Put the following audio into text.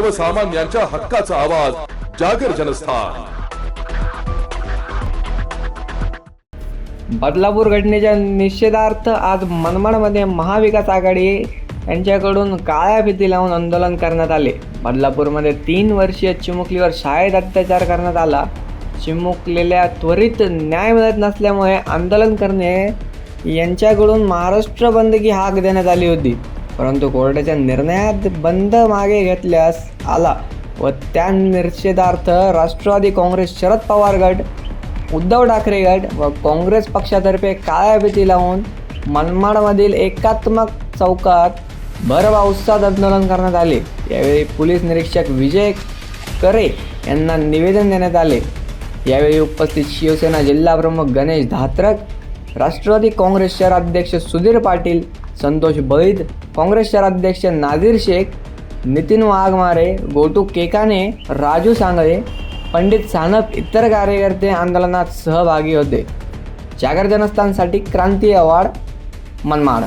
सर्वसामान्यांच्या हक्काचा आवाज जागर जनस्थान. बदलापूर घटनेच्या निषेधार्थ आज मनमाडमध्ये महाविकास आघाडी यांच्याकडून काळ्या भीती लावून आंदोलन करण्यात आले. बदलापूरमध्ये तीन वर्षीय चिमुकलीवर शाळेत अत्याचार करण्यात आला. चिमुकलेल्या त्वरित न्याय मिळत नसल्यामुळे आंदोलन करणे यांच्याकडून महाराष्ट्र बंदकी हाक देण्यात आली होती. परंतु कोर्टाच्या निर्णयात बंद मागे घेतल्यास आला व त्या निषेधार्थ राष्ट्रवादी काँग्रेस शरद पवार गट उद्धव ठाकरे गट व काँग्रेस पक्षातर्फे काळ्या भीती लावून मनमाडमधील एकात्मक चौकात भरपावसात आंदोलन करण्यात आले. यावेळी पोलीस निरीक्षक विजय करे यांना निवेदन देण्यात आले. यावेळी उपस्थित शिवसेना जिल्हाप्रमुख गणेश धात्रक राष्ट्रवादी काँग्रेस शहराध्यक्ष सुधीर पाटील संतोष बैद काँग्रेस शहराध्यक्ष नाझीर शेख नितीन वाघमारे गोटू केकाने राजू सांगळे पंडित सानप इतर कार्यकर्ते आंदोलनात सहभागी होते. जागर जनस्थानसाठी क्रांती अवॉर्ड मनमाड.